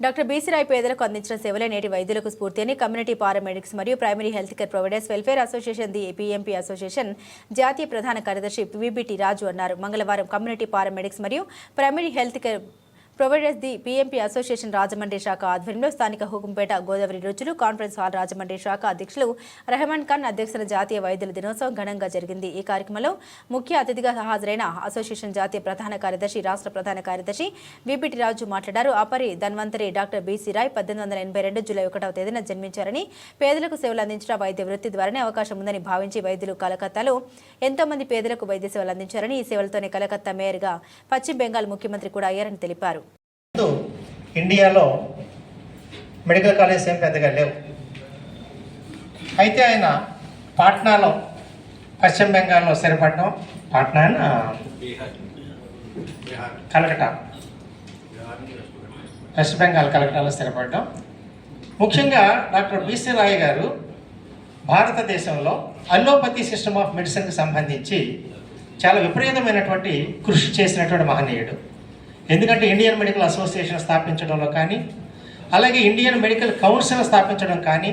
Doctor బీసీరాయ్ పేదలకు అందించిన సేవలే నేటి వైద్యులకు స్ఫూర్తి అని కమ్యూనిటీ పారామెడిక్స్ మరియు primary health care providers welfare association the APMP association జాతీయ ప్రధాన కార్యదర్శి విబిటి రాజు అన్నారు. మంగళవారం కమ్యూనిటీ పారామెడిక్స్ మరియు primary health care providers the PMP association Rajahmundry శాఖ ఆధ్వర్యంలో స్థానిక హుకుంపేట గోదావరి రుచులు కాన్ఫరెన్స్ హాల్ రాజమండ్రి శాఖ అధ్యక్షులు రెహమాన్ ఖాన్ అధ్యక్షతన జాతీయ వైద్యుల దినోత్సవం ఘనంగా జరిగింది. ఈ కార్యక్రమంలో ముఖ్య అతిథిగా హాజరైన అసోసియేషన్ జాతీయ ప్రధాన కార్యదర్శి రాష్ట్ర ప్రధాన కార్యదర్శి విపిటి రాజు మాట్లాడారు. అపరి ధన్వంతరి డాక్టర్ బీసీ రాయ్ పద్దెనిమిది వందల ఎనభై రెండు జూలై ఒకటవ తేదీన జన్మించారని పేదలకు సేవలు అందించడం వైద్య వృత్తి ద్వారానే అవకాశం ఉందని భావించి వైద్యులు కలకత్తాలో ఎంతో మంది పేదలకు వైద్య సేవలు అందించారని ఈ సేవలతోనే కలకత్తా మేయర్గా పశ్చిమ బెంగాల్ ముఖ్యమంత్రి కూడా అయ్యారని తెలిపారు. ఇండియాలో మెడికల్ కాలేజ్ ఏం పెద్దగా లేవు. అయితే ఆయన పాట్నాలో పశ్చిమ బెంగాల్లో స్థిరపడడం పాట్నా అయినా కలకటా వెస్ట్ బెంగాల్ కలకటాలో స్థిరపడడం ముఖ్యంగా డాక్టర్ బీసీ రాయ్ గారు భారతదేశంలో అల్లోపతి సిస్టమ్ ఆఫ్ మెడిసిన్కి సంబంధించి చాలా విపరీతమైనటువంటి కృషి చేసినటువంటి మహనీయుడు. ఎందుకంటే ఇండియన్ మెడికల్ అసోసియేషన్ స్థాపించడంలో కానీ అలాగే ఇండియన్ మెడికల్ కౌన్సిల్ స్థాపించడం కానీ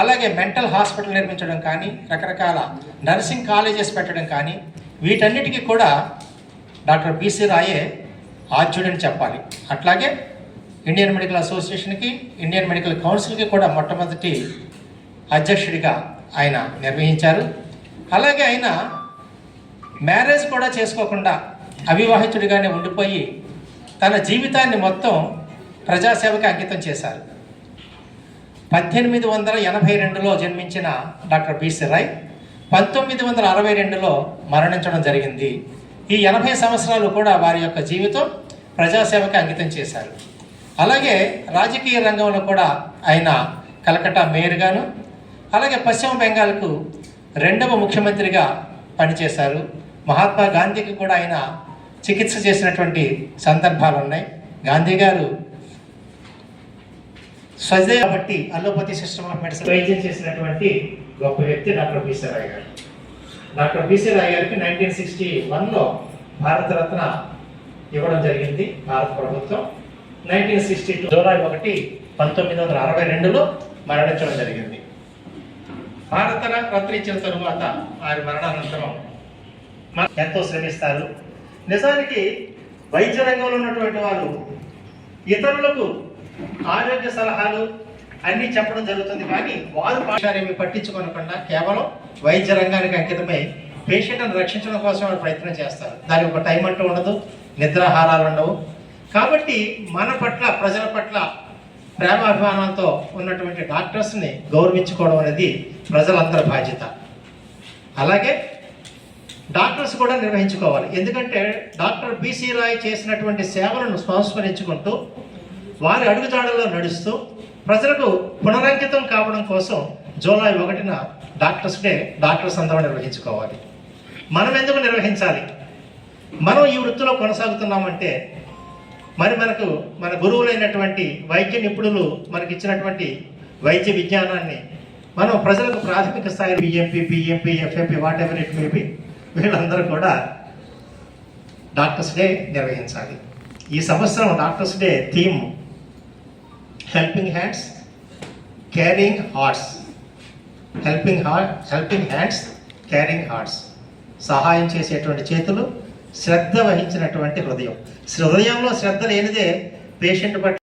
అలాగే మెంటల్ హాస్పిటల్ నిర్మించడం కానీ రకరకాల నర్సింగ్ కాలేజెస్ పెట్టడం కానీ వీటన్నిటికీ కూడా డాక్టర్ బీసీ రాయే ఆద్యుడని చెప్పాలి. అట్లాగే ఇండియన్ మెడికల్ అసోసియేషన్కి ఇండియన్ మెడికల్ కౌన్సిల్కి కూడా మొట్టమొదటి అధ్యక్షుడిగా ఆయన నిర్వహించారు. అలాగే ఆయన మ్యారేజ్ కూడా చేసుకోకుండా అవివాహితుడిగానే ఉండిపోయి తన జీవితాన్ని మొత్తం ప్రజాసేవకి అంకితం చేశారు. పద్దెనిమిది వందల ఎనభై రెండులో జన్మించిన డాక్టర్ బీసీ రాయ్ పంతొమ్మిది వందల అరవై రెండులో మరణించడం జరిగింది. ఈ ఎనభై సంవత్సరాలు కూడా వారి యొక్క జీవితం ప్రజాసేవకి అంకితం చేశారు. అలాగే రాజకీయ రంగంలో కూడా ఆయన కలకట్టా మేయర్గాను అలాగే పశ్చిమ బెంగాల్కు రెండవ ముఖ్యమంత్రిగా పనిచేశారు. మహాత్మా గాంధీకి కూడా ఆయన చికిత్స చేసినటువంటి సందర్భాలు ఉన్నాయి గాంధీ గారు స్వజయ బట్టి అలోపతి సిస్టమ్ ఆఫ్ మెడిసిన్ వైద్యం చేసినటువంటి గొప్ప వ్యక్తి డాక్టర్ బీసీ రాయ్ గారు. డాక్టర్ బీసీ రాయ్ గారికి నైన్టీన్ సిక్స్టీ వన్లో భారతరత్న ఇవ్వడం జరిగింది భారత ప్రభుత్వం. నైన్టీన్ సిక్స్టీ టూ జూలై ఒకటి పంతొమ్మిది వందల అరవై రెండులో మరణించడం జరిగింది. భారత రత్న ఇచ్చిన తరువాత ఆయన మరణానంతరం ఎంతో శ్రమిస్తారు. నిజానికి వైద్య రంగంలో ఉన్నటువంటి వాళ్ళు ఇతరులకు ఆరోగ్య సలహాలు అన్నీ చెప్పడం జరుగుతుంది. కానీ వారు పాఠాలేమి పట్టించుకోనకుండా కేవలం వైద్య రంగానికి అంకితమై పేషెంట్ను రక్షించడం కోసం వాళ్ళు ప్రయత్నం చేస్తారు. దానికి ఒక టైం అంటూ ఉండదు నిద్రాహారాలు ఉండవు. కాబట్టి మన పట్ల ప్రజల పట్ల ప్రేమాభిమానంతో ఉన్నటువంటి డాక్టర్స్ని గౌరవించుకోవడం అనేది ప్రజలందరి బాధ్యత. అలాగే డాక్టర్స్ కూడా నిర్వహించుకోవాలి. ఎందుకంటే డాక్టర్ బీసీ రాయ్ చేసినటువంటి సేవలను సంస్మరించుకుంటూ వారి అడుగుజాడల్లో నడుస్తూ ప్రజలకు పునరంకితం కావడం కోసం జూలై ఒకటిన డాక్టర్స్ డే డాక్టర్స్ అందరూ నిర్వహించుకోవాలి. మనం ఎందుకు నిర్వహించాలి? మనం ఈ వృత్తిలో కొనసాగుతున్నామంటే మరి మనకు మన గురువులైనటువంటి వైద్య నిపుణులు మనకి ఇచ్చినటువంటి వైద్య విజ్ఞానాన్ని మనం ప్రజలకు ప్రాథమిక స్థాయి BMP PMP FMP whatever it maybe వీళ్ళందరూ కూడా డాక్టర్స్ డే నిర్వహించాలి. ఈ సంవత్సరం doctors day theme helping hands caring hearts. Helping heart helping hands caring hearts. సహాయం చేసేటువంటి చేతులు శ్రద్ధ వహించినటువంటి హృదయం. హృదయంలో శ్రద్ధ లేనిదే పేషెంట్ పట్ల